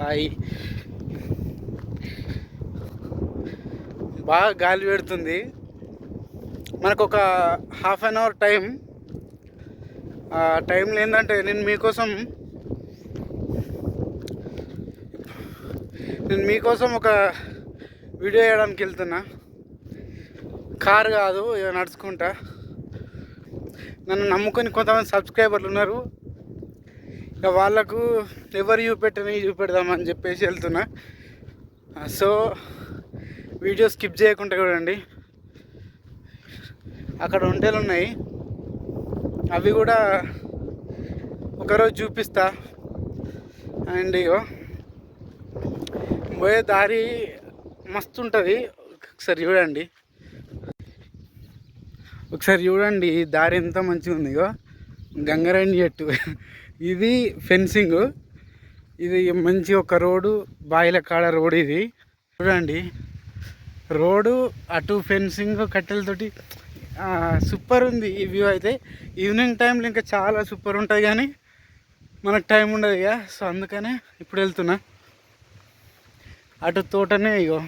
Hi. బాగా గాలి పెడుతుంది. మనకు ఒక హాఫ్ అన్ అవర్ టైం. ఆ టైంలో ఏంటంటే నేను మీకోసం నేను మీకోసం ఒక వీడియో వేయడానికి వెళ్తున్నా. కారు కాదు ఇక నడుచుకుంటా. నన్ను నమ్ముకొని కొంతమంది సబ్స్క్రైబర్లు ఉన్నారు. ఇంకా వాళ్ళకు ఎవరు చూపెట్టని చూపెడదామని చెప్పేసి వెళ్తున్నా. సో వీడియో స్కిప్ చేయకుండా చూడండి. అక్కడ వంటలు ఉన్నాయి. అవి కూడా ఒకరోజు చూపిస్తా. అండ్ ఇగో పోయే దారి మస్తు ఉంటుంది. ఒకసారి చూడండి. ఒకసారి చూడండి దారి ఎంత మంచిగా ఉంది ఇగో గంగరాణి చెట్టు. ఇది ఫెన్సింగ్. ఇది మంచి ఒక రోడ్డు బాయిల కాడ రోడ్ ఇది. చూడండి రోడ్డు అటు ఫెన్సింగ్ కట్టెలతోటి సూపర్ ఉంది ఈ వ్యూ అయితే. ఈవినింగ్ టైంలో ఇంకా చాలా సూపర్ ఉంటుంది కానీ మనకు టైం ఉండదు ఇక. సో అందుకనే ఇప్పుడు వెళ్తున్నా. అటు తోటనే ఇగో.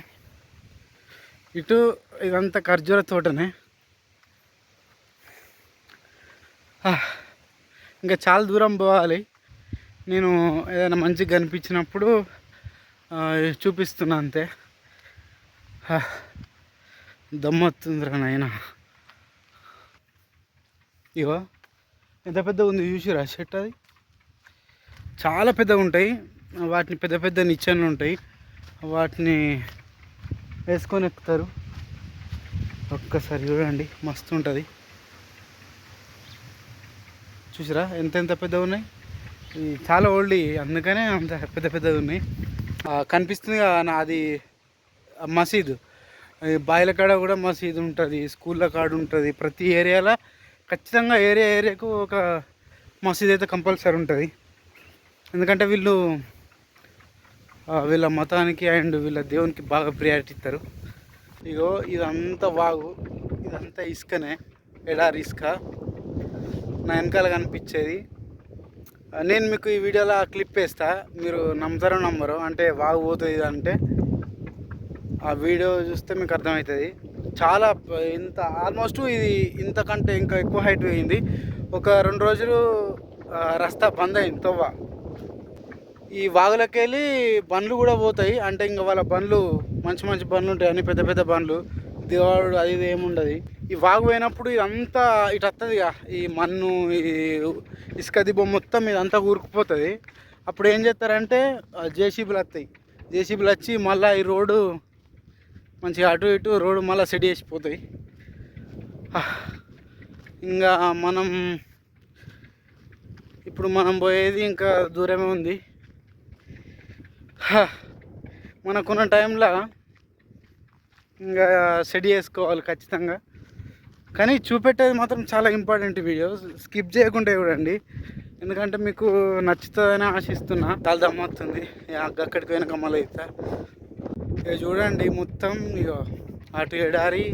ఇటు ఇదంతా ఖర్జూర తోటనే. ఇంకా చాలా దూరం పోవాలి. నేను ఏదైనా మంచిగా కనిపించినప్పుడు చూపిస్తున్నా అంతే. ఆ, దమ్మొస్తుందిరా నాయన. ఇగో ఎంత పెద్దగా ఉంది చూసిరా షర్ట్ అది? చాలా పెద్దగా ఉంటాయి. వాటిని పెద్ద పెద్ద నిచ్చెనలు ఉంటాయి. వాటిని వేసుకొని ఎక్కుతారు. ఒక్కసారి చూడండి మస్తు ఉంటుంది. చూసిరా? ఎంత ఎంత పెద్దవి ఉన్నాయి? ఇవి చాలా ఓల్డ్ అందుకనే అంత పెద్ద పెద్దవి ఉన్నాయి. కనిపిస్తుంది కదా అది మసీదు. బాయిల కాడ కూడా మసీదు ఉంటుంది స్కూళ్ళ కాడ ఉంటుంది. ప్రతి ఏరియాలో ఖచ్చితంగా ఏరియా ఏరియాకు ఒక మసీద్ అయితే కంపల్సరీ ఉంటుంది. ఎందుకంటే వీళ్ళు వీళ్ళ మతానికి అండ్ వీళ్ళ దేవునికి బాగా ప్రియారిటీ ఇస్తారు. ఇగో ఇదంతా వాగు. ఇదంతా ఇసుకనే. ఎడారి ఇసుక. నా వెనకాల కనిపించేది. నేను మీకు ఈ వీడియోలో ఆ క్లిప్ వేస్తా. మీరు నమ్ముతారో నమ్మరు అంటే వాగు పోతుంది అంటే ఆ వీడియో చూస్తే మీకు అర్థమవుతుంది. చాలా ఇంత ఆల్మోస్ట్ ఇది ఇంతకంటే ఇంకా ఎక్కువ హైట్ పోయింది. ఒక రెండు రోజులు రస్తా బంద్ అయింది తవ్వ. ఈ వాగులకి వెళ్ళి బండ్లు కూడా పోతాయి. అంటే ఇంకా వాళ్ళ బండ్లు మంచి మంచి బండ్లు ఉంటాయి అన్ని పెద్ద పెద్ద బండ్లు. దివాడు అది ఇది ఏముండదు. ఈ వాగు పోయినప్పుడు ఇదంతా ఇటు వస్తుంది ఈ మన్ను ఈ ఇసుక దిబ్బ మొత్తం ఇదంతా ఊరుకుపోతుంది అప్పుడు ఏం చేస్తారంటే జేసీబీలు వస్తాయి జేసీబీలు వచ్చి మళ్ళీ ఈ రోడ్డు మంచిగా అటు ఇటు రోడ్డు మళ్ళీ సెట్ చేసిపోతాయి. ఇంకా మనం ఇప్పుడు మనం పోయేది ఇంకా దూరమే ఉంది. మనకున్న టైంలో ఇంకా సెట్ చేసుకోవాలి ఖచ్చితంగా. కానీ చూపెట్టేది మాత్రం చాలా ఇంపార్టెంట్ వీడియో. స్కిప్ చేయకుండా చూడండి. ఎందుకంటే మీకు నచ్చుతుందని ఆశిస్తున్నా. చాలా దమ్మవుతుంది అక్కడికి పోయిన కమ్మలు అయితే ఇక చూడండి మొత్తం ఇక అటు ఎడారి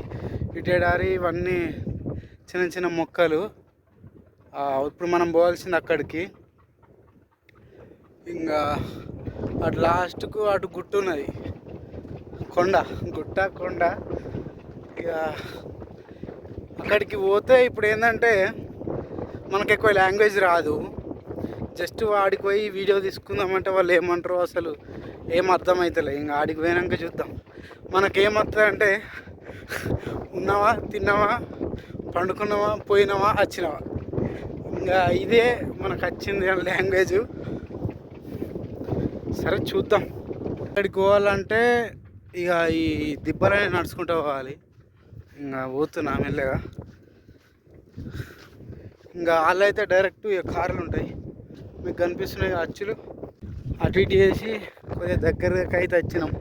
ఇటు ఎడారి ఇవన్నీ చిన్న చిన్న మొక్కలు. ఇప్పుడు మనం పోవాల్సింది అక్కడికి. ఇంకా అటు లాస్ట్కు అటు గుట్టు ఉన్నది. కొండ గుట్ట కొండ ఇక అక్కడికి పోతే ఇప్పుడు ఏంటంటే మనకు ఎక్కువ లాంగ్వేజ్ రాదు. జస్ట్ ఆడికి పోయి వీడియో తీసుకుందామంటే వాళ్ళు ఏమంటారు అసలు ఏం అర్థమవుతలే ఇంకా ఆడికి పోయినాక చూద్దాం. మనకేమవుతుంది అంటే ఉన్నావా తిన్నావా పండుకున్నావా పోయినావా వచ్చినావా. ఇంకా ఇదే మనకు వచ్చింది లాంగ్వేజ్ సరే చూద్దాం. అక్కడికి పోవాలంటే ఇక ఈ దిబ్బలనే నడుచుకుంటూ పోవాలి. ఇంకా పోతున్నా మెల్లగా. ఇంకా వాళ్ళు అయితే డైరెక్ట్ ఇక కార్లు ఉంటాయి. మీకు కనిపిస్తున్నాయి అచ్చులు. అటు ఇటు చేసి కొద్దిగా దగ్గరకు అయితే వచ్చినాం.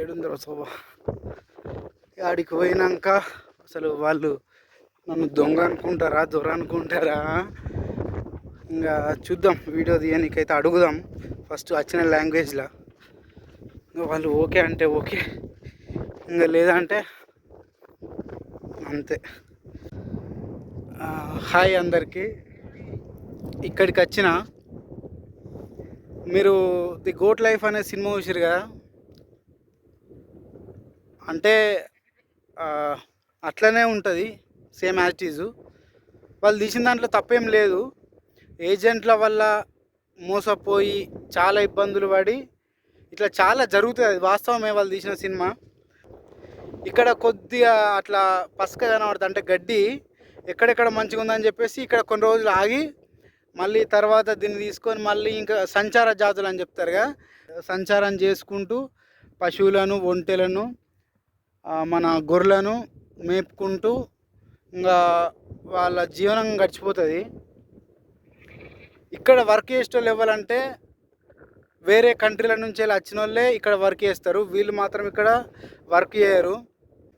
ఏడుందో శోభ. ఆడికి పోయినాక అసలు వాళ్ళు నన్ను దొంగ అనుకుంటారా దొర అనుకుంటారా? ఇంకా చూద్దాం వీడియో తీయనికైతే అడుగుదాం. ఫస్ట్ వచ్చిన లాంగ్వేజ్లో వాళ్ళు ఓకే అంటే ఓకే. ఇంకా లేదంటే అంతే. హాయ్ అందరికీ. ఇక్కడికి వచ్చిన మీరు ది గోట్ లైఫ్ అనే సినిమా చూసారు కదా? అంటే అట్లనే ఉంటుంది సేమ్ యాజిటీజు వాళ్ళు తీసిన దాంట్లో తప్పేం లేదు. ఏజెంట్ల వల్ల మోసపోయి చాలా ఇబ్బందులు పడి ఇట్లా చాలా జరుగుతుంది అది వాస్తవమే వాళ్ళు తీసిన సినిమా. ఇక్కడ కొద్దిగా అట్లా పసుక కనబడుతుంది. అంటే గడ్డి ఎక్కడెక్కడ మంచిగా ఉందని చెప్పేసి ఇక్కడ కొన్ని రోజులు ఆగి మళ్ళీ తర్వాత దీన్ని తీసుకొని మళ్ళీ ఇంకా సంచార జాతులు అని చెప్తారుగా. సంచారం చేసుకుంటూ పశువులను ఒంటెలను మన గొర్రెలను మేపుకుంటూ ఇంకా వాళ్ళ జీవనం గడిచిపోతుంది. ఇక్కడ వర్క్ చేసేటోళ్ళు ఎవరంటే వేరే కంట్రీల నుంచి వెళ్ళి వచ్చిన వాళ్ళే ఇక్కడ వర్క్ చేస్తారు. వీళ్ళు మాత్రం ఇక్కడ వర్క్ చేయరు.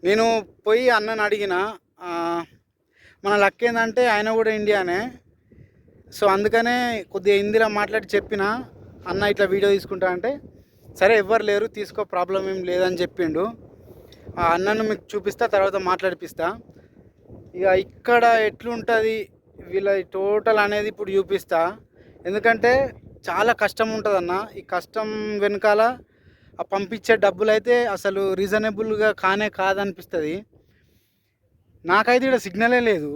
నేను పోయి అన్నని అడిగిన మన లక్ ఏంటంటే ఆయన కూడా ఇండియానే. సో అందుకనే కొద్దిగా హిందీలో మాట్లాడి చెప్పిన అన్న ఇట్లా వీడియో తీసుకుంటా అంటే సరే ఎవ్వరు లేరు తీసుకో ప్రాబ్లం ఏం లేదని చెప్పిండు. ఆ అన్నను మీకు చూపిస్తా తర్వాత మాట్లాడిపిస్తా. ఇక ఇక్కడ ఎట్లుంటుంది వీళ్ళ టోటల్ అనేది ఇప్పుడు చూపిస్తా. ఎందుకంటే చాలా కష్టం ఉంటుంది అన్న ఈ కష్టం వెనకాల ఆ పంపించే డబ్బులు అయితే అసలు రీజనబుల్గా కానే కాదనిపిస్తుంది. నాకైతే ఇక్కడ సిగ్నలే లేదు.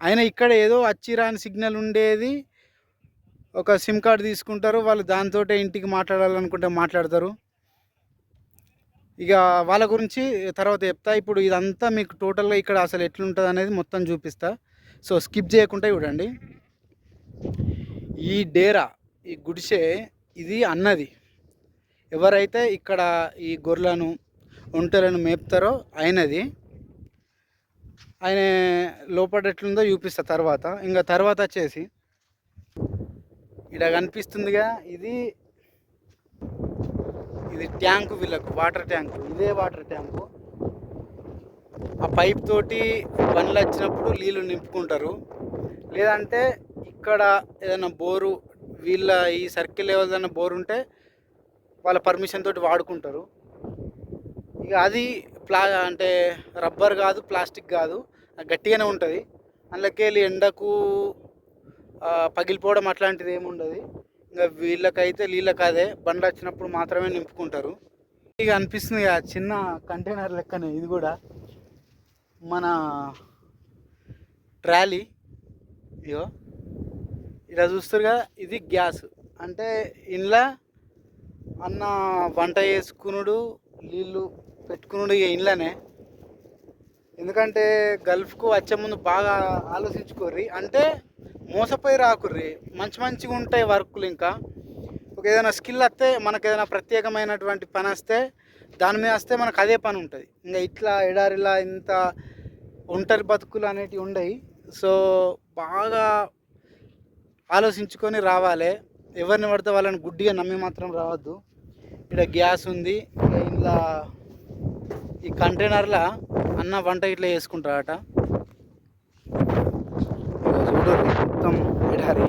అయినా ఇక్కడ ఏదో అచ్చిరాని సిగ్నల్ ఉండేది. ఒక సిమ్ కార్డు తీసుకుంటారు. వాళ్ళు దాంతో ఇంటికి మాట్లాడాలనుకుంటే మాట్లాడతారు. ఇక వాళ్ళ గురించి తర్వాత చెప్తా. ఇప్పుడు ఇదంతా మీకు టోటల్గా ఇక్కడ అసలు ఎట్లుంటుంది అనేది మొత్తం చూపిస్తా. సో స్కిప్ చేయకుండా చూడండి. ఈ డేరా ఈ గుడిసె ఇది అన్నది. ఎవరైతే ఇక్కడ ఈ గొర్రెలను ఒంటెలను మేపుతారో ఆయనది. ఆయన లోపల ఎట్లుందో చూపిస్తా తర్వాత. ఇంకా తర్వాత వచ్చేసి ఇక్కడ కనిపిస్తుందిగా ఇది ఇది ట్యాంకు వీళ్ళకు వాటర్ ట్యాంకు. ఇదే వాటర్ ట్యాంకు. ఆ పైప్ తోటి బండ్లు వచ్చినప్పుడు నీళ్ళు నింపుకుంటారు. లేదంటే ఇక్కడ ఏదైనా బోరు వీళ్ళ ఈ సర్కిల్ లెవెల్ ఏదైనా బోరు ఉంటే వాళ్ళ పర్మిషన్ తోటి వాడుకుంటారు. ఇక అది ప్లా అంటే రబ్బర్ కాదు ప్లాస్టిక్ కాదు గట్టిగానే ఉంటుంది. అందులోకి వెళ్ళి ఎండకు పగిలిపోవడం అట్లాంటిది ఏమి ఉండదు. ఇంకా వీళ్ళకైతే నీళ్ళకి అదే బండ్లు వచ్చినప్పుడు మాత్రమే నింపుకుంటారు. ఇక అనిపిస్తుంది ఇక చిన్న కంటైనర్ లెక్కనే ఇది కూడా మన ట్రాలీ ఇగో. ఇలా చూస్తారుగా ఇది గ్యాస్. అంటే ఇంట్లో అన్న వంట చేసుకునుడు నీళ్ళు పెట్టుకునుడు ఇక ఇంట్లోనే ఎందుకంటే గల్ఫ్కు వచ్చే ముందు బాగా ఆలోచించుకోర్రి. అంటే మోసపోయి రాకుర్రి. మంచి మంచిగా ఉంటాయి వర్కులు ఇంకా. ఒక ఏదైనా స్కిల్ వస్తే మనకు ఏదైనా ప్రత్యేకమైనటువంటి పని వస్తే దాని మీద వస్తే మనకు అదే పని ఉంటుంది. ఇంకా ఇట్లా ఎడారిలా ఇంత ఒంటరి బతుకులు అనేటివి ఉండవు సో బాగా ఆలోచించుకొని రావాలి. ఎవరిని పడితే వాళ్ళని గుడ్డిగా నమ్మి మాత్రం రావద్దు. ఇక్కడ గ్యాస్ ఉంది. ఇలా ఇంట్లో ఈ కంటైనర్లో అన్న వంట ఇట్లా చేసుకుంటారట. చూడు మొత్తం ఎడారి.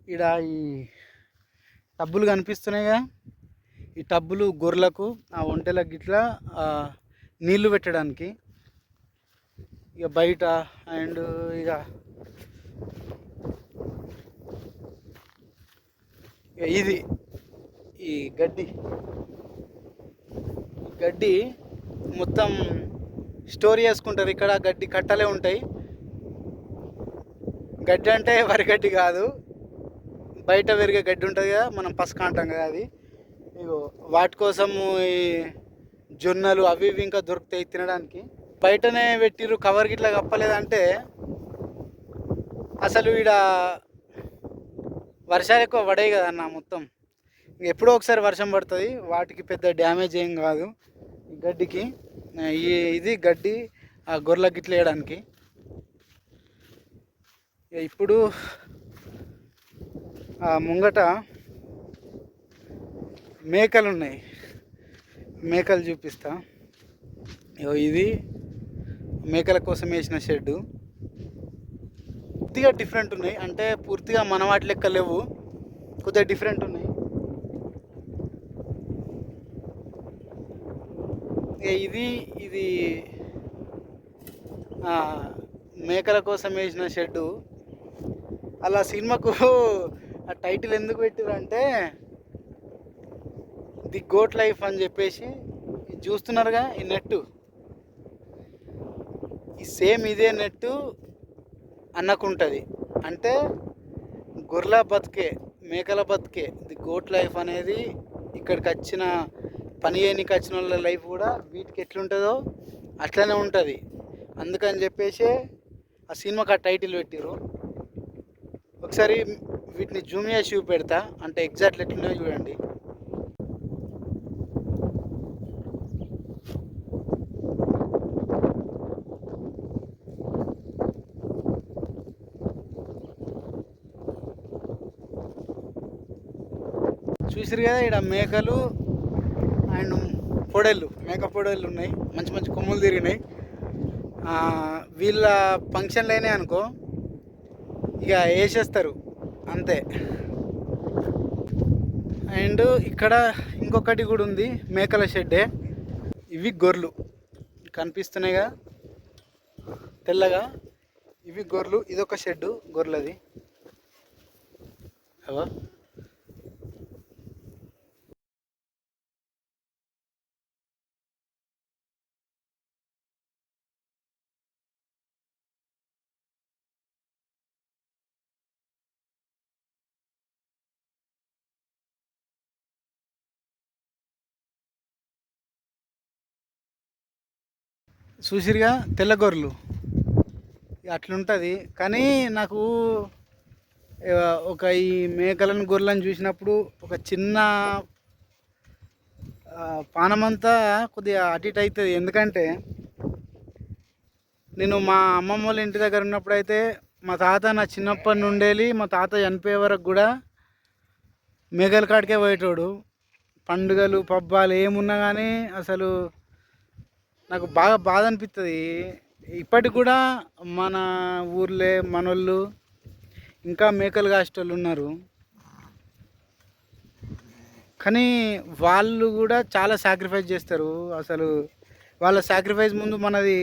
ఇక్కడ ఈ టబ్బులు కనిపిస్తున్నాయిగా. ఈ టబ్బులు గొర్రెలకు ఆ ఒంటెలకు గిట్లా నీళ్ళు పెట్టడానికి ఇక బయట అండ్ ఇక ఇక ఇది ఈ గడ్డి. ఈ గడ్డి మొత్తం స్టోర్ చేసుకుంటారు. ఇక్కడ గడ్డి కట్టలే ఉంటాయి. గడ్డి అంటే వరి గడ్డి కాదు. బయట పెరిగే గడ్డి ఉంటుంది కదా మనం పసుక అంటాం కదా అది. ఇగో వాటి కోసము ఈ జొన్నలు అవి ఇవి ఇంకా దొరుకుతాయి తినడానికి. బయటనే పెట్టిర్రు కవర్ గిట్లా కప్పలేదంటే అసలు ఈడ వర్షాలు ఎక్కువ పడాయి కదా మొత్తం. ఇంక ఎప్పుడో ఒకసారి వర్షం పడుతుంది వాటికి పెద్ద డ్యామేజ్ ఏం కాదు. గడ్డికి ఈ ఇది గడ్డి ఆ గొర్రెల గిట్ల వేయడానికి. ఇప్పుడు ఆ ముంగట మేకలు ఉన్నాయి. మేకలు చూపిస్తా. ఇది మేకల కోసం వేసిన షెడ్డు. కొద్దిగా డిఫరెంట్ ఉన్నాయి. అంటే పూర్తిగా మన వాటి లెక్క లేవు. కొద్దిగా డిఫరెంట్ ఉన్నాయి. ఇది ఇది మేకల కోసం వేసిన షెడ్డు. అలా సినిమాకు ఆ టైటిల్ ఎందుకు పెట్టారంటే ది గోట్ లైఫ్ అని చెప్పేసి ఇది చూస్తున్నారుగా ఈ నెట్టు. ఈ సేమ్ ఇదే నెట్టు అన్నకుంటుంది. అంటే గొర్రెల బతికే మేకల బతికే ది గోట్ లైఫ్ అనేది ఇక్కడికి వచ్చిన పని చేయనికి వచ్చిన వాళ్ళ లైఫ్ కూడా వీటికి ఎట్లుంటుందో అట్లనే ఉంటుంది. అందుకని చెప్పేసి ఆ సినిమాకి ఆ టైటిల్ పెట్టిరు ఒకసారి వీటిని జూమ్ చేసి చూపెడతా. అంటే ఎగ్జాక్ట్ ఎట్లున్నాయో చూడండి. చూసారు కదా ఇక్కడ మేకలు అండ్ పొడేళ్ళు మేక పొడేళ్ళు ఉన్నాయి. మంచి మంచి కొమ్ములు తిరిగినాయి. వీళ్ళ ఫంక్షన్లు అయినాయి అనుకో ఇక వేసేస్తారు అంతే. అండ్ ఇక్కడ ఇంకొకటి కూడా ఉంది మేకల షెడ్డే. ఇవి గొర్రెలు కనిపిస్తున్నాయిగా తెల్లగా. ఇవి గొర్రెలు ఇదొక షెడ్డు గొర్రెలది. అవా చూసిరుగా? తెల్ల గొర్రెలు ఇక అట్లుంటుంది. కానీ నాకు ఒక ఈ మేకలను గొర్రెలను చూసినప్పుడు ఒక చిన్న పానమంతా కొద్దిగా అటు ఇటు అవుతుంది ఎందుకంటే నేను మా అమ్మమ్మ వాళ్ళ ఇంటి దగ్గర ఉన్నప్పుడు అయితే మా తాత నా చిన్నప్పటి నుండేలి మా తాత చనిపోయే వరకు కూడా మేకల కాడికే పోయేటోడు. పండుగలు పబ్బాలు ఏమున్నా కానీ అసలు నాకు బాగా బాధ అనిపిస్తుంది ఇప్పటికి కూడా మన ఊర్లే మనోళ్ళు ఇంకా మేకలు కాసేటోళ్ళు ఉన్నారు. కానీ వాళ్ళు కూడా చాలా సాక్రిఫైస్ చేస్తారు. అసలు వాళ్ళ సాక్రిఫైస్ ముందు మనది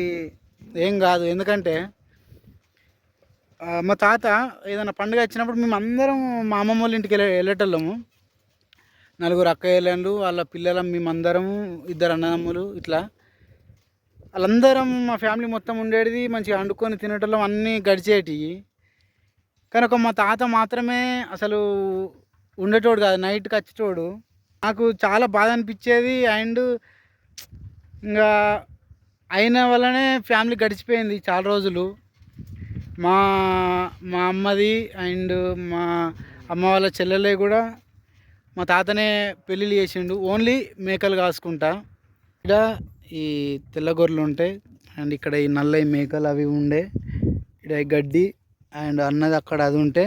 ఏం కాదు. ఎందుకంటే మా తాత ఏదైనా పండుగ వచ్చినప్పుడు మేము అందరం మా అమ్మమ్మ వాళ్ళ ఇంటికి వెళ్ళే వెళ్ళేటోళ్ళము. నలుగురు అక్క వెళ్ళండు వాళ్ళ పిల్లలం మేమందరము ఇద్దరు అన్నదమ్ములు ఇట్లా వాళ్ళందరం మా ఫ్యామిలీ మొత్తం ఉండేది మంచిగా వండుకొని తినేటోళ్ళం అన్నీ గడిచేటివి కానీ ఒక మా తాత మాత్రమే అసలు ఉండేటోడు కాదు నైట్కి వచ్చేటోడు. నాకు చాలా బాధ అనిపించేది అండ్ ఇంకా అయిన వల్లనే ఫ్యామిలీ గడిచిపోయింది చాలా రోజులు. మా మా అమ్మది అండ్ మా అమ్మ వాళ్ళ చెల్లెలే కూడా మా తాతనే పెళ్ళిళ్ళు చేసిండు. ఓన్లీ మేకలు కాసుకుంటా. ఇక్కడ ఈ తెల్ల గొర్రెలు ఉంటాయి అండ్ ఇక్కడ ఈ నల్లయి మేకలు అవి ఉండే ఇక్కడ ఈ గడ్డి అండ్ అన్నది అక్కడ అది ఉంటే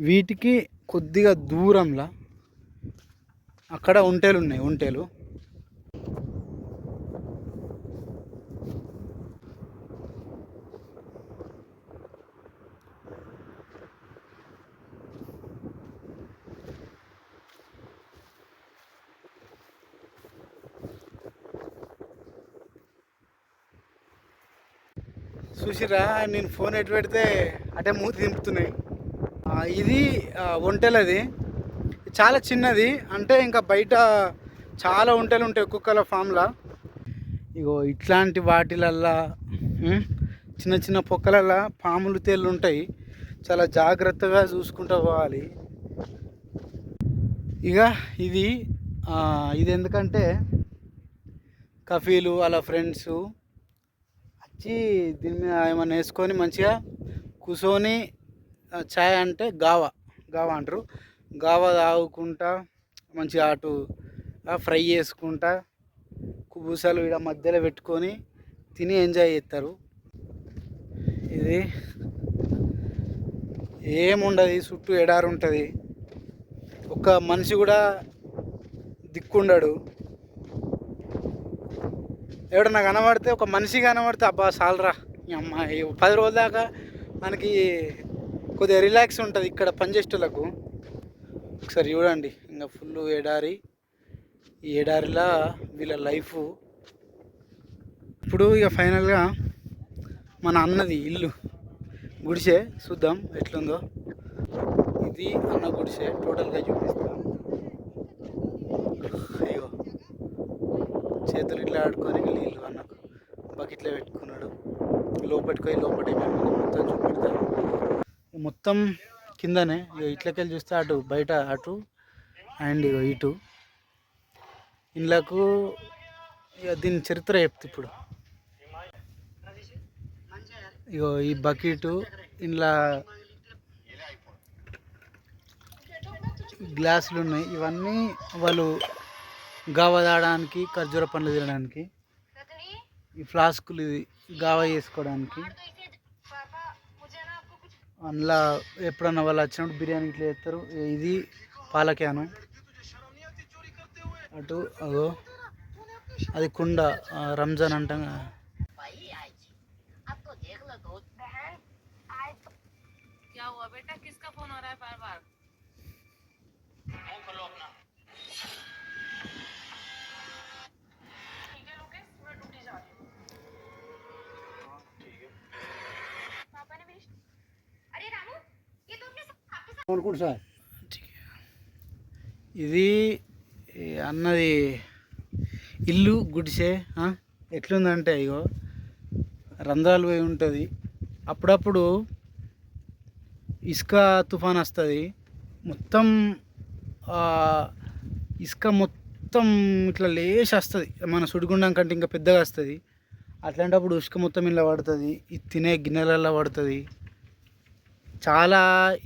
వీటికి కొద్దిగా దూరంలో అక్కడ ఒంటేలు ఉన్నాయి ఒంటేలు. చూసిరా నేను ఫోన్ ఎటు పెడితే అటే మూతి దింపుతున్నాయి. ఇది ఒంటెలది. చాలా చిన్నది అంటే ఇంకా బయట చాలా ఒంటెలు ఉంటాయి కుక్కల ఫామ్లా. ఇగో ఇట్లాంటి వాటిలల్లా చిన్న చిన్న పొక్కలల్లా పాములు తేళ్ళు ఉంటాయి. చాలా జాగ్రత్తగా చూసుకుంటూ పోవాలి. ఇక ఇది ఇది ఎందుకంటే కఫీలు వాళ్ళ ఫ్రెండ్స్ వచ్చి దీని మీద ఏమైనా వేసుకొని మంచిగా కూర్చొని ఛాయ్ చాయ్ అంటే గావా. గావా అంటారు. గావా తాగుకుంటా మంచిగా అటు ఫ్రై చేసుకుంటా కుబూసాలు ఇక్కడ మధ్యలో పెట్టుకొని తిని ఎంజాయ్ చేస్తారు. ఇది ఏముండదు చుట్టూ ఎడారు ఉంటుంది ఒక మనిషి కూడా దిక్కుండడు. ఎవడన్నా కనబడితే ఒక మనిషి కనబడితే అబ్బా సాలరా ఈ అమ్మాయి పది రోజుల దాకా మనకి కొద్దిగా రిలాక్స్ ఉంటుంది ఇక్కడ పనిచేసేటోళ్ళకు. ఒకసారి చూడండి ఇంకా ఫుల్ ఎడారి ఈ ఎడారిలా వీళ్ళ లైఫ్. ఇప్పుడు ఇక ఫైనల్గా మన అన్నది ఇల్లు. గుడిసే చూద్దాం ఎట్లుందో. ఇది అన్న గుడిసే టోటల్గా చూపిస్తాం అయ్యో. చేతులు ఇట్లా ఆడుకొని నీళ్ళు అన్నకు బకెట్లో పెట్టుకున్నాడు. లోపలికి లోపల మొత్తం చూపెడతాడు మొత్తం కిందనే ఇక ఇట్లకెళ్ళి చూస్తే అటు బయట అటు అండ్ ఇగో ఇటు. ఇళ్ళకు ఇక దీని చరిత్ర చెప్తా ఇప్పుడు. ఇగో ఈ బకెట్ ఇంట్లో గ్లాసులు ఉన్నాయి. ఇవన్నీ వాళ్ళు గావ తాగడానికి ఖర్జూర పండ్లు తినడానికి ఈ ఫ్లాస్కులు ఇది గావ చేసుకోవడానికి అందులో ఎప్పుడన్నా వాళ్ళు వచ్చినప్పుడు బిర్యానీ ఇట్లా చేస్తారు ఇది పాల క్యాను అటు అగో అది కుండ ఆ, రంజాన్ అంటాం కదా. क्या हुआ बेटा किसका फोन हो रहा है बार बार ఇది అన్నది ఇల్లు గుడిసే ఎట్లుందంటే అయ్యో రంధ్రాలు పోయి ఉంటుంది. అప్పుడప్పుడు ఇసుక తుఫాన్ వస్తుంది. మొత్తం ఇసుక మొత్తం ఇట్లా లేచి వస్తుంది. మన సుడిగుండం కంటే ఇంకా పెద్దగా వస్తుంది. అట్లాంటప్పుడు ఇసుక మొత్తం ఇలా పడుతుంది. ఇది తినే గిన్నెలలో పడుతుంది. చాలా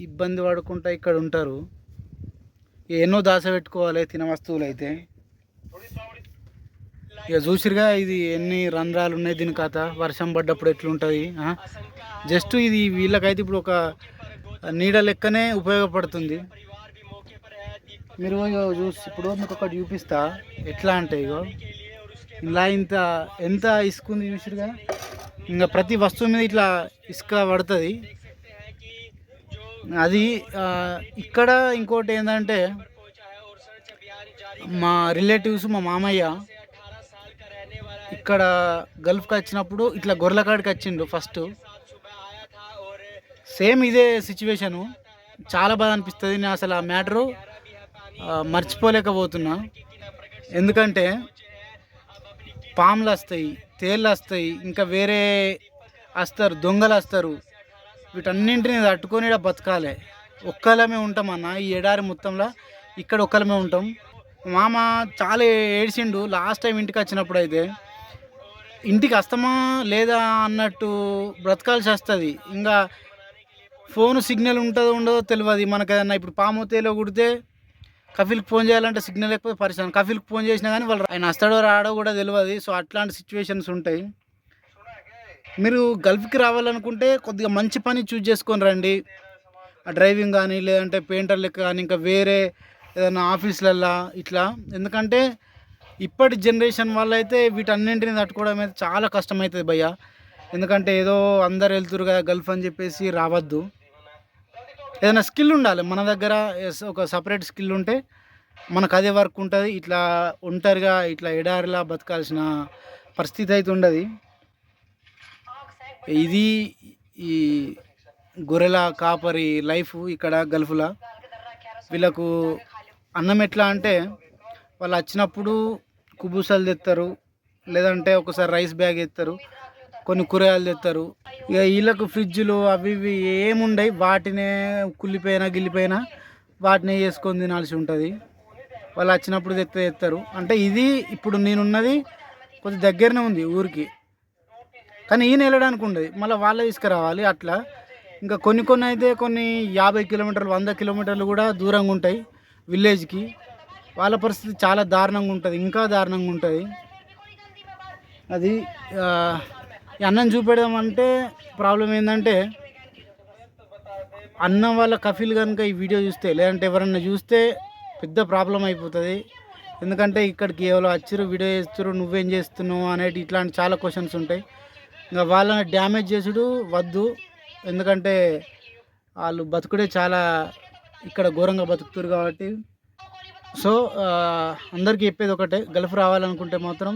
ఇబ్బంది పడుకుంటా ఇక్కడ ఉంటారు. ఎన్నో దాస పెట్టుకోవాలి తిన వస్తువులు అయితే ఇక చూసిరుగా ఇది ఎన్ని రంధ్రాలు ఉన్నాయి దీని కథ. వర్షం పడ్డప్పుడు ఎట్లుంటుంది జస్ట్ ఇది వీళ్ళకైతే ఇప్పుడు ఒక నీడ లెక్కనే ఉపయోగపడుతుంది. మీరు చూసి ఇప్పుడు మీకు ఒకటి చూపిస్తా. ఎట్లా అంటే ఇగో ఇలా ఇంత ఎంత ఇసుకుంది చూసిరుగా? ఇంకా ప్రతి వస్తువు మీద ఇట్లా ఇసుక పడుతుంది. అది ఇక్కడ ఇంకోటి ఏంటంటే మా రిలేటివ్స్ మా మామయ్య ఇక్కడ గల్ఫ్కి వచ్చినప్పుడు ఇట్లా గొర్రెలకాడికి వచ్చిండు ఫస్ట్. సేమ్ ఇదే సిచ్యువేషను. చాలా బాధ అనిపిస్తుంది. నేను అసలు ఆ మ్యాటరు మర్చిపోలేకపోతున్నా. ఎందుకంటే పాములు వస్తాయి తేళ్ళు వస్తాయి ఇంకా వేరే వస్తారు దొంగలు వస్తారు. వీటన్నింటిని తట్టుకొని ఈడ బతకాలి. ఒక్కలమే అన్న ఈ ఎడారి మొత్తంలో ఇక్కడ ఒక్కలమే ఉంటాం. మామ చాలా ఏడ్చిండు లాస్ట్ టైం ఇంటికి వచ్చినప్పుడు అయితే ఇంటికి వస్తామా లేదా అన్నట్టు బ్రతకాల్సి వస్తుంది. ఇంకా ఫోన్ సిగ్నల్ ఉంటుందో ఉండదో తెలియదు మనకు ఏదన్నా ఇప్పుడు పాముతేలో కుడితే కఫీల్కి ఫోన్ చేయాలంటే సిగ్నల్ లేకపోతే పరిస్థితి కఫీల్కి ఫోన్ చేసినా కానీ వాళ్ళు ఆయన వస్తాడో రాడో కూడా తెలియదు సో అట్లాంటి సిచ్యువేషన్స్ ఉంటాయి. మీరు గల్ఫ్కి రావాలనుకుంటే కొద్దిగా మంచి పని చూజ్ చేసుకొని రండి. ఆ డ్రైవింగ్ కానీ లేదంటే పెయింటర్లకు కానీ ఇంకా వేరే ఏదైనా ఆఫీసులల్లో ఇట్లా. ఎందుకంటే ఇప్పటి జనరేషన్ వాళ్ళైతే అయితే వీటన్నింటిని తట్టుకోవడం అయితే చాలా కష్టమవుతుంది భయ్య. ఎందుకంటే ఏదో అందరు వెళ్తురు కదా గల్ఫ్ అని చెప్పేసి రావద్దు. ఏదైనా స్కిల్ ఉండాలి. మన దగ్గర ఒక సపరేట్ స్కిల్ ఉంటే మనకు అదే వర్క్ ఉంటుంది. ఇట్లా ఒంటరిగా ఇట్లా ఎడారిలా బతకాల్సిన పరిస్థితి అయితే ఉండదు. ఇది ఈ గొర్రెల కాపరి లైఫ్ ఇక్కడ గల్ఫ్లో. వీళ్ళకు అన్నం ఎట్లా అంటే వాళ్ళు వచ్చినప్పుడు కుబూసాలు తెస్తారు లేదంటే ఒకసారి రైస్ బ్యాగ్ ఎత్తారు కొన్ని కూరగాయలు తెస్తారు ఇక వీళ్ళకు ఫ్రిడ్జ్లు అవి ఇవి ఏముండయి వాటినే కుళ్ళిపోయినా గిల్లిపోయినా వాటినే చేసుకొని తినాల్సి ఉంటుంది. వాళ్ళు వచ్చినప్పుడు తెస్తే తెస్తారు అంటే ఇది ఇప్పుడు నేనున్నది కొద్ది దగ్గరనే ఉంది ఊరికి. కానీ ఈయన వెళ్ళడానికి ఉండదు. మళ్ళీ వాళ్ళే తీసుకురావాలి అట్లా. ఇంకా కొన్ని కొన్ని అయితే కొన్ని యాభై కిలోమీటర్లు వంద కిలోమీటర్లు కూడా దూరంగా ఉంటాయి విలేజ్కి. వాళ్ళ పరిస్థితి చాలా దారుణంగా ఉంటుంది ఇంకా దారుణంగా ఉంటుంది. అది ఈ అన్నం చూపెడదాం అంటే ప్రాబ్లం ఏంటంటే అన్నం వాళ్ళ కఫీల్ కనుక ఈ వీడియో చూస్తే లేదంటే ఎవరన్నా చూస్తే పెద్ద ప్రాబ్లం అయిపోతుంది. ఎందుకంటే ఇక్కడికి ఎవరో వచ్చిర్రు వీడియో చేస్తారు నువ్వేం చేస్తున్నావు అనేటి ఇట్లాంటి చాలా క్వశ్చన్స్ ఉంటాయి. ఇంకా వాళ్ళని డ్యామేజ్ చేసుడు వద్దు. ఎందుకంటే వాళ్ళు బతుకుడే చాలా ఇక్కడ ఘోరంగా బతుకుతారు కాబట్టి. సో అందరికీ చెప్పేది ఒకటే గల్ఫ్ రావాలనుకుంటే మాత్రం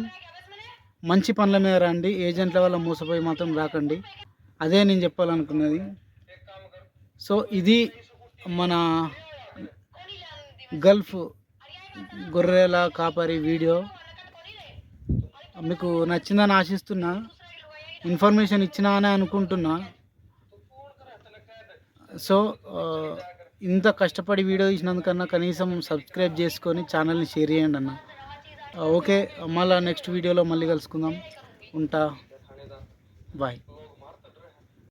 మంచి పనుల మీద రండి ఏజెంట్ల వల్ల మోసపోయి మాత్రం రాకండి. అదే నేను చెప్పాలనుకున్నది. సో ఇది మన గల్ఫ్ గొర్రెల కాపరి వీడియో. మీకు నచ్చిందని ఆశిస్తున్నా. ఇన్ఫర్మేషన్ ఇచ్చినా అని అనుకుంటున్నా. సో ఇంత కష్టపడి వీడియో తీసినందుకన్నా కనీసం సబ్స్క్రైబ్ చేసుకొని ఛానల్ని షేర్ చేయండి అన్న. ఓకే మళ్ళీ నెక్స్ట్ వీడియోలో మళ్ళీ కలుసుకుందాం. ఉంటా. బాయ్.